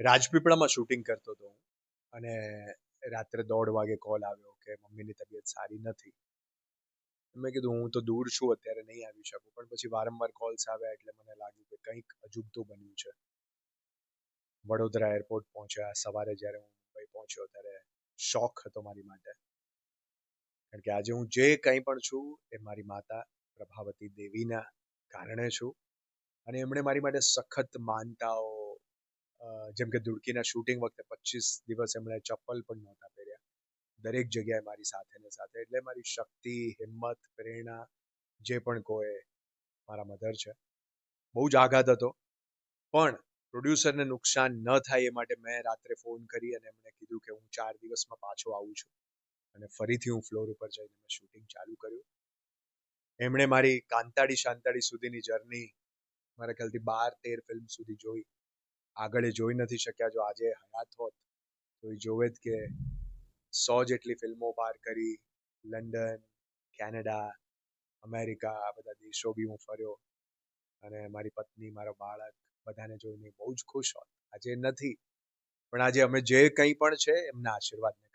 રાજપીપળામાં શૂટિંગ કરતો હતો અને રાત્રે દોઢ વાગે કોલ આવ્યો કે મમ્મીની તબિયત સારી નથી. મેં કીધું, હું તો દૂર છું, અત્યારે નહીં આવી શકું. પણ પછી વારંવાર કોલ્સ આવ્યા એટલે મને લાગ્યું કે કંઈક અજુબતું બન્યું છે. વડોદરા એરપોર્ટ પહોંચ્યા. સવારે જ્યારે હું મુંબઈ પહોંચ્યો ત્યારે શોખ હતો મારી માટે. કારણ કે આજે હું જે કંઈ પણ છું એ મારી માતા પ્રભાવતી દેવીના કારણે છું. અને એમણે મારી માટે સખત માનતાઓ જેમ કે ધુડકીના શૂટિંગ વખતે પચીસ દિવસ એમણે ચપ્પલ પણ નહોતા પહેર્યા. દરેક જગ્યાએ મારી સાથે ને સાથે. એટલે મારી શક્તિ, હિંમત, પ્રેરણા, જે પણ કોઈ મારા મધર છે. બહુ જ આઘાત હતો. પણ પ્રોડ્યુસરને નુકસાન ન થાય એ માટે મેં રાત્રે ફોન કરી અને એમણે કીધું કે હું ચાર દિવસમાં પાછો આવું છું. અને ફરીથી હું ફ્લોર ઉપર જઈને મેં શૂટિંગ ચાલુ કર્યું. એમણે મારી કાંતાડી શાંતાડી સુધીની જર્ની મારા ખ્યાલથી બાર તેર ફિલ્મ સુધી જોઈ. આગળ એ જોઈ નથી શક્યા, જો આજે હયાત હોત તો એ જોવે જ કે સો જેટલી ફિલ્મો પાર કરી, લંડન, કેનેડા, અમેરિકા, આ બધા દેશો બી હું ફર્યો અને મારી પત્ની, મારો બાળક બધાને જોઈને બહુ જ ખુશ હોત. આજે નથી, પણ આજે અમે જે કંઈ પણ છે, એમના આશીર્વાદને